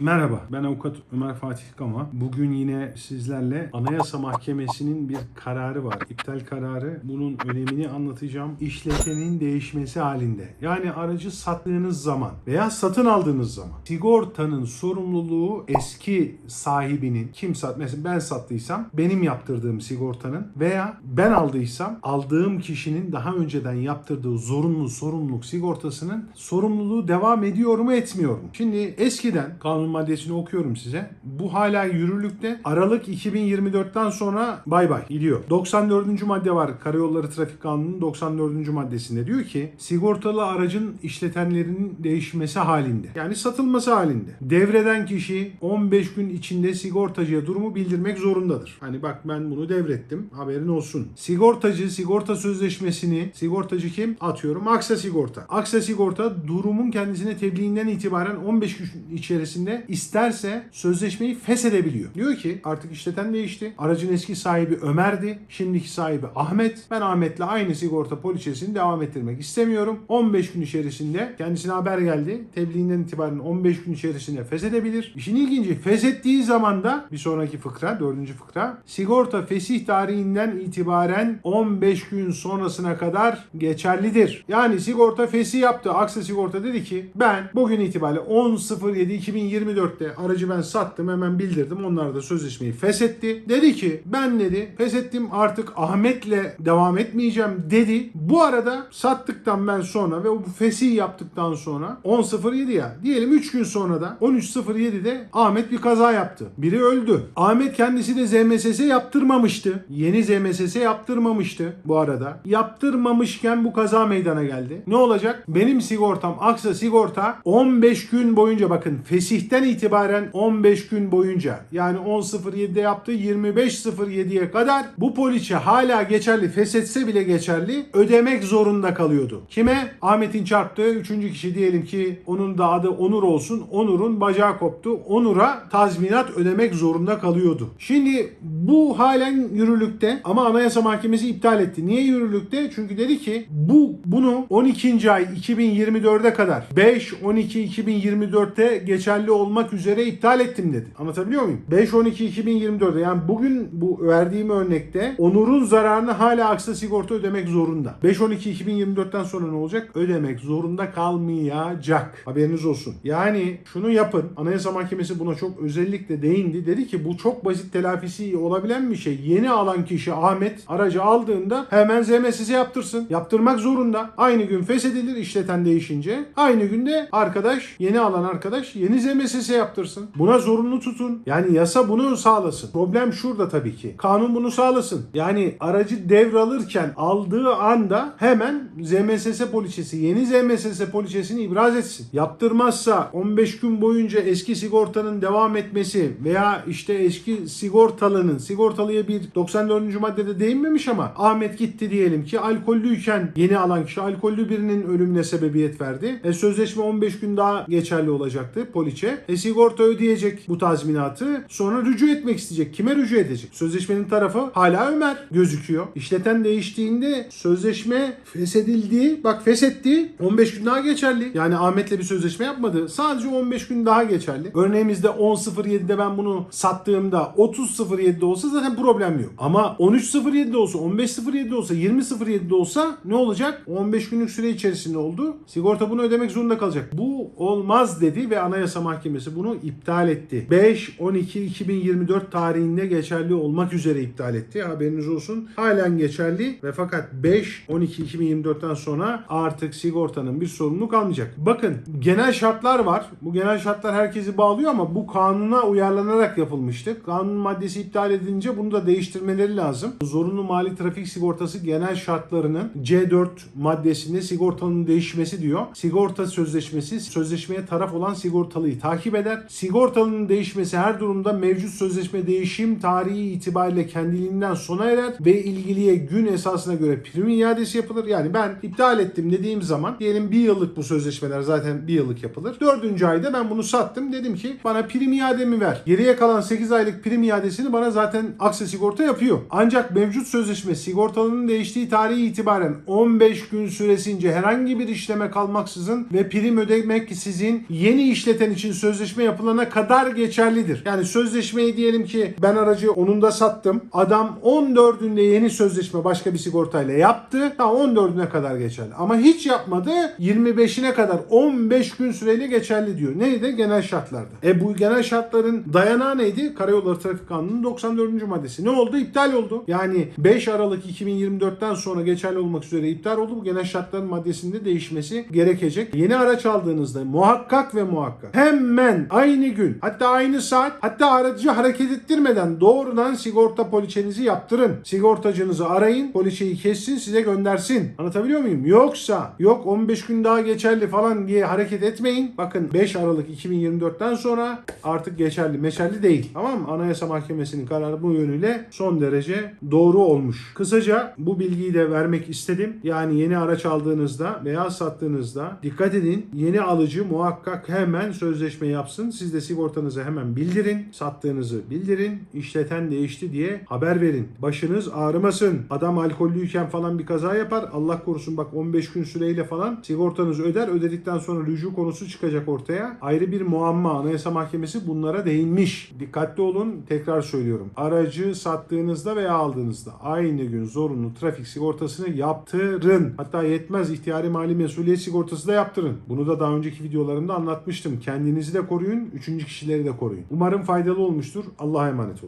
Merhaba, ben avukat Ömer Fatih Kama. Bugün yine sizlerle Anayasa Mahkemesi'nin bir kararı var. İptal kararı. Bunun önemini anlatacağım. İşletenin değişmesi halinde. Yani aracı sattığınız zaman veya satın aldığınız zaman sigortanın sorumluluğu eski sahibinin kim sat mesela ben sattıysam benim yaptırdığım sigortanın veya ben aldıysam aldığım kişinin daha önceden yaptırdığı zorunlu sorumluluk sigortasının sorumluluğu devam ediyor mu etmiyor mu? Şimdi eskiden kanun maddesini okuyorum size. Bu hala yürürlükte. Aralık 2024'ten sonra bay bay gidiyor. 94. madde var. Karayolları Trafik Kanunu'nun 94. maddesinde diyor ki sigortalı aracın işletenlerinin değişmesi halinde. Yani satılması halinde. Devreden kişi 15 gün içinde sigortacıya durumu bildirmek zorundadır. Hani bak ben bunu devrettim. Haberin olsun. Sigortacı sigorta sözleşmesini sigortacı kim? Atıyorum Aksa Sigorta. Aksa Sigorta durumun kendisine tebliğinden itibaren 15 gün içerisinde isterse sözleşmeyi feshedebiliyor. Diyor ki artık işleten değişti. Aracın eski sahibi Ömer'di. Şimdiki sahibi Ahmet. Ben Ahmet'le aynı sigorta poliçesini devam ettirmek istemiyorum. 15 gün içerisinde kendisine haber geldi. Tebliğinden itibaren 15 gün içerisinde feshedebilir. İşin ilginci feshettiği zaman da bir sonraki fıkra, dördüncü fıkra sigorta fesih tarihinden itibaren 15 gün sonrasına kadar geçerlidir. Yani sigorta fesih yaptı. Aksa Sigorta dedi ki ben bugün itibariyle 10.07.2024'te aracı ben sattım hemen bildirdim. Onlar da sözleşmeyi feshetti. Dedi ki ben dedi feshettim artık Ahmet'le devam etmeyeceğim dedi. Bu arada sattıktan ben sonra ve bu fesih yaptıktan sonra 10.07 ya diyelim 3 gün sonra da 13.07'de Ahmet bir kaza yaptı. Biri öldü. Ahmet kendisi de ZMSS yaptırmamıştı. Yeni ZMSS yaptırmamıştı bu arada. Yaptırmamışken bu kaza meydana geldi. Ne olacak? Benim sigortam Aksa Sigorta 15 gün boyunca bakın fesihten itibaren 15 gün boyunca yani 10.07'de yaptı 25.07'ye kadar bu poliçe hala geçerli feshetse bile geçerli ödemek zorunda kalıyordu. Kime? Ahmet'in çarptığı 3. kişi diyelim ki onun da adı Onur olsun. Onur'un bacağı koptu. Onur'a tazminat ödemek zorunda kalıyordu. Şimdi bu halen yürürlükte ama Anayasa Mahkemesi iptal etti. Niye yürürlükte? Çünkü dedi ki bu bunu 12. ay 2024'e kadar 5 12 2024'te geçerli olmak üzere iptal ettim dedi. Anlatabiliyor muyum? 5 12 2024'te yani bugün bu verdiğim örnekte Onur'un zararını hala aksa sigorta ödemek zorunda. 5 12 2024'ten sonra ne olacak? Ödemek zorunda kalmayacak. Haberiniz olsun. Yani şunu yapın. Anayasa Mahkemesi buna çok özellikle değindi. Dedi ki bu çok basit telafisi olabilen bir şey. Yeni alan kişi Ahmet aracı aldığında hemen ZMSS yaptırsın. Yaptırmak zorunda. Aynı gün feshedilir işleten değişince. Aynı günde arkadaş yeni alan arkadaş yeni ZMSS yaptırsın. Buna zorunlu tutun. Yani yasa bunu sağlasın. Problem şurada tabii ki. Kanun bunu sağlasın. Yani aracı devralırken aldığı anda hemen ZMSS poliçesi, yeni ZMSS poliçesini ibraz etsin. Yaptırmazsa 15 gün boyunca eski sigortanın devam etmesi veya işte eski sigortalının sigortalıya bir 94. maddede değinmemiş ama Ahmet gitti diyelim ki alkollüyken yeni alan kişi alkollü birinin ölümüne sebebiyet verdi. E, sözleşme 15 gün daha geçerli olacaktı poliçe. E, sigorta ödeyecek bu tazminatı sonra rücu etmek isteyecek. Kime rücu edecek? Sözleşmenin tarafı hala Ömer gözüküyor. İşleten değiştiğinde sözleşme feshedildi. Bak feshetti. 15 gün daha geçerli. Yani Ahmet'le bir sözleşme yapmadı. Sadece 15 gün daha geçerli. Örneğimizde 10.07'de ben bunu sattığımda 30.07'de olsa zaten problem yok. Ama 13.07'de olsa, 15.07'de olsa, 20.07'de olsa ne olacak? 15 günlük süre içerisinde oldu. Sigorta bunu ödemek zorunda kalacak. Bu olmaz dedi ve Anayasa Mahkemesi bunu iptal etti. 5-12-2024 tarihinde geçerli olmak üzere iptal etti. Haberiniz olsun. Halen geçerli ve fakat 5-12-2024'ten sonra artık sigortanın bir sorumluluğu kalmayacak. Bakın genel şartlar var. Bu genel şartlar herkesi bağlıyor ama bu kanuna uyarlanarak yapılmıştı. Kanun maddesi iptal edilince bunu da değiştirmeleri lazım. Zorunlu mali trafik sigortası genel şartlarının C4 maddesinde sigortanın değişmesi diyor. Sigorta sözleşmesi sözleşmeye taraf olan sigortalıyı takip eder. Sigortalının değişmesi her durumda mevcut sözleşme değişim tarihi itibariyle kendiliğinden sona erer ve ilgiliye gün esasına göre prim iadesi yapılır. Yani ben iptal ettim dediğim zaman diyelim bir yıllık bu sözleşmeler zaten bir yıllık yapılır. Dördüncü ayda ben bunu sattım. Dedim ki bana prim iademi ver. Geriye kalan 8 aylık prim iadesini bana zaten Aksa Sigorta yapıyor. Ancak mevcut sözleşme sigortalının değiştiği tarihi itibaren 15 gün süresince herhangi bir işleme kalmaksızın ve prim ödemek sizin yeni işleten için sözleşme yapılana kadar geçerlidir. Yani sözleşmeyi diyelim ki ben aracı onunda sattım. Adam 14'ünde yeni sözleşme başka bir sigortayla yaptı. Tamam 14'üne kadar geçerli. Ama hiç yapmadı 25'ine kadar 15 gün süreyle geçerli diyor. Neydi? Genel şartlarda. E bu genel şartların dayanağı neydi? Karayolları Trafik Kanunu'nun 94. maddesi. Ne oldu? İptal oldu. Yani 5 Aralık 2024'ten sonra geçerli olmak üzere iptal oldu. Bu genel şartların maddesinde değişmesi gerekecek. Yeni araç aldığınızda muhakkak ve muhakkak hemen aynı gün hatta aynı saat hatta aracı hareket ettirmeden doğrudan sigorta poliçenizi yaptırın. Sigortacınızı arayın. Poliçeyi kessin size göndersin. Anlatabiliyor muyum? Yoksa yok 15 gün daha geçerli falan diye hareket etmeyin. Bakın 5 Aralık 2024'ten sonra artık geçerli meşerli değil. Tamam mı? Anayasa Mahkemesi'nin kararı bu yönüyle son derece doğru olmuş. Kısaca bu bilgiyi de vermek istedim. Yani yeni araç aldığınızda veya sattığınızda dikkat edin. Yeni alıcı muhakkak hemen sözleşme yapsın. Siz de sigortanızı hemen bildirin. Sattığınızı bildirin. İşleten değişti diye haber verin. Başınız ağrımasın. Adam alkollüyken falan bir kaza yapar. Allah korusun bak 15 gün süreyle falan sigortanızı öder. Ödedikten sonra rücu konusu çıkacak ortaya. Ayrı bir muamma. Anayasa Mahkemesi bunlara değinmiş. Dikkatli olun. Tekrar söylüyorum. Aracı sattığınızda veya aldığınızda aynı gün zorunlu trafik sigortasını yaptırın. Hatta yetmez ihtiyari mali mesuliyet sigortası da yaptırın. Bunu da daha önceki videolarımda anlatmıştım. De koruyun, üçüncü kişileri de koruyun. Umarım faydalı olmuştur. Allah'a emanet olun.